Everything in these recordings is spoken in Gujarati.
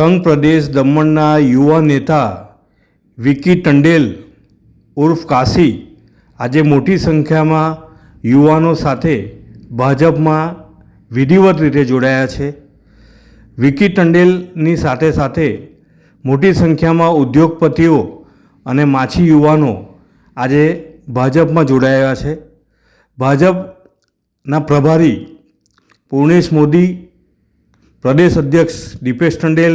સંઘ પ્રદેશ દમણના યુવા નેતા વિકી ટંડેલ, ઉર્ફ કાશી આજે મોટી સંખ્યામાં યુવાનો સાથે ભાજપમાં વિધિવત રીતે જોડાયા છે. વિકી ટંડેલની સાથે સાથે મોટી સંખ્યામાં ઉદ્યોગપતિઓ અને માછી યુવાનો આજે ભાજપમાં જોડાયા છે. ભાજપના પ્રભારી પૂર્ણેશ મોદી પ્રદેશ અધ્યક્ષ દીપેશ ટંડેલ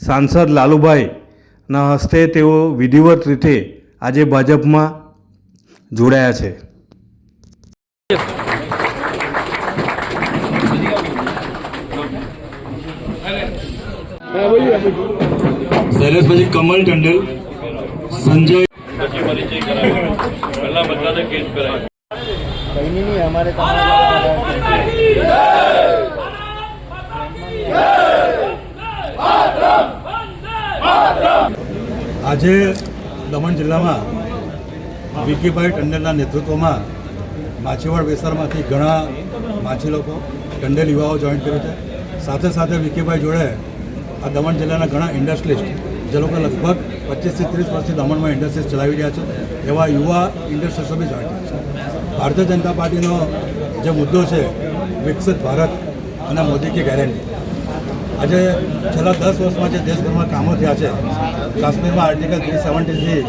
સાંસદ લાલુભાઈના હસ્તે તેઓ વિધિવત રીતે આજે ભાજપમાં જોડાયા છે. શૈલેષભાઈ કમલ ટંડેલ સંજય. પછી પરિચય કરાવ્યો પહેલા બધાને કેસ કરાય कहीं આજે દમણ જિલ્લામાં વિકીભાઈ ટંડેલના નેતૃત્વમાં માછીવાડ વિસ્તારમાંથી ઘણા માછી લોકો, ટંડેલ યુવાઓ જોઈન કર્યું છે. સાથે સાથે વિકીભાઈ જોડે આ દમણ જિલ્લાના ઘણા ઇન્ડસ્ટ્રીસ્ટ જે લોકો લગભગ પચીસથી ત્રીસ વર્ષથી દમણમાં ઇન્ડસ્ટ્રીઝ ચલાવી રહ્યા છે, એવા યુવા ઇન્ડસ્ટ્રીઝો બી જોઈન છે. ભારતીય જનતા પાર્ટીનો જે મુદ્દો છે, વિકસિત ભારત અને મોદી કે ગેરંટી આજે છેલ્લા દસ વર્ષમાં જે દેશભરમાં કામો થયા છે, કાશ્મીરમાં આર્ટિકલ થ્રી સેવન્ટીથી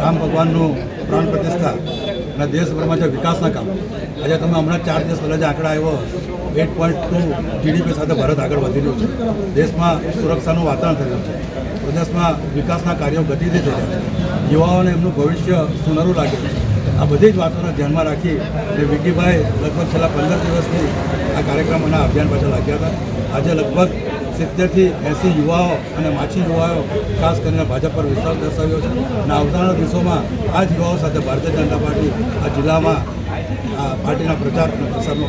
રામ ભગવાનનું પ્રાણ પ્રતિષ્ઠા અને દેશભરમાં જે વિકાસના કામ. આજે તમે હમણાં ચાર દિવસ પહેલાં જે આંકડા આવ્યો એટ પોઈન્ટ ટુ જીડીપી સાથે ભારત આગળ વધી રહ્યું છે. દેશમાં સુરક્ષાનું વાતાવરણ થઈ રહ્યું છે. પ્રદેશમાં વિકાસના કાર્યો ગતિથી થઈ રહ્યા છે. યુવાઓને એમનું ભવિષ્ય સુનરું લાગે છે. આ બધી જ વાતોને ધ્યાનમાં રાખી અને વિકીભાઈ લગભગ છેલ્લા પંદર દિવસથી આ કાર્યક્રમ અને અભિયાન પાછળ લાગ્યા હતા. આજે લગભગ સિત્તેરથી એંસી યુવાઓ અને માછી યુવાઓ ખાસ કરીને ભાજપ પર વિશ્વાસ દર્શાવ્યો છે. અને આવનારા દિવસોમાં આ જ યુવાઓ સાથે ભારતીય જનતા પાર્ટી આ જિલ્લામાં આ પાર્ટીના પ્રચાર અને પ્રસારનો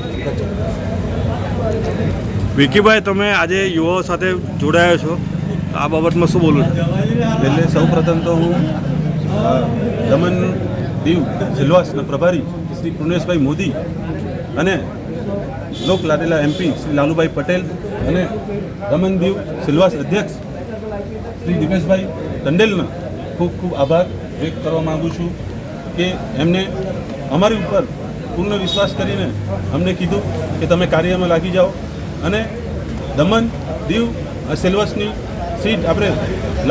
વિકીભાઈ તમે આજે યુવાઓ સાથે જોડાયા છો. આ બાબતમાં શું બોલું એટલે સૌ પ્રથમ તો હું દમન દીવ સિલવાસના પ્રભારી શ્રી પૂર્ણેશભાઈ મોદી અને લોક લાડેલા એમપી શ્રી લાલુભાઈ પટેલ અને દમન દીવ સિલવાસ અધ્યક્ષ શ્રી દિપેશભાઈ ટંડેલનો ખૂબ ખૂબ આભાર વ્યક્ત કરવા માગું છું કે એમને અમારી ઉપર પૂર્ણ વિશ્વાસ કરીને અમને કીધું કે તમે કાર્યમાં લાગી જાઓ. અને દમણ દીવ સિલવાસની સીટ આપણે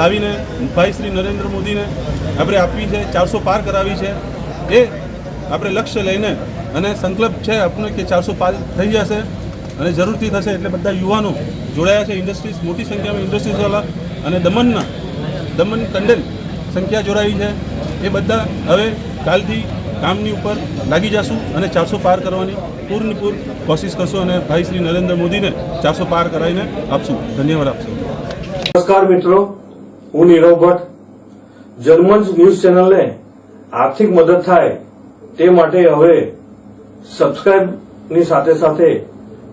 લાવીને ભાઈ શ્રી નરેન્દ્ર મોદીને આપણે આપવી છે, ચારસો પાર કરાવી છે. એ આપણે લક્ષ્ય લઈને અને સંકલ્પ છે આપણે કે ચારસો પાર થઈ જશે. અને જરૂરથી થશે એટલે બધા યુવાનો જોડાયા છે. ઇન્ડસ્ટ્રીઝ મોટી સંખ્યામાં ઇન્ડસ્ટ્રીઝવાળા અને દમણના દમણ ટંડેલ સંખ્યા જોડાઈ છે. એ બધા હવે કાલથી કામની ઉપર લાગી જશું અને ચારસો પાર કરવાની પૂરની પૂર કોશિશ કરશું અને ભાઈ શ્રી નરેન્દ્ર મોદીને ચારસો પાર કરાવીને આપશું. ધન્યવાદ આપશું. નમસ્કાર મિત્રો. હું નીરવ ભટ્ટ. જર્મન્સ ન્યૂઝ ચેનલને આર્થિક મદદ થાય તે માટે હવે સબસ્ક્રાઇબની સાથે સાથે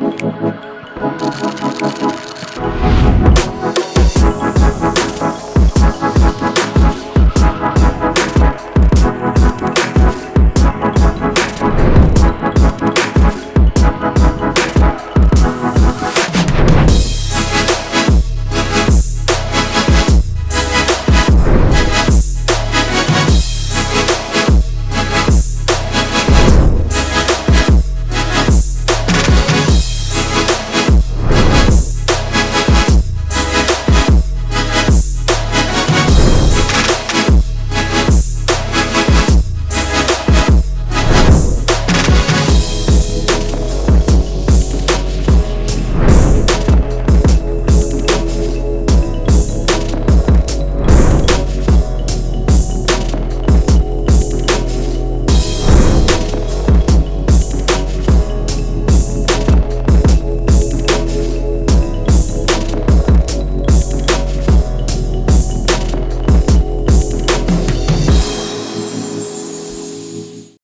Thank you.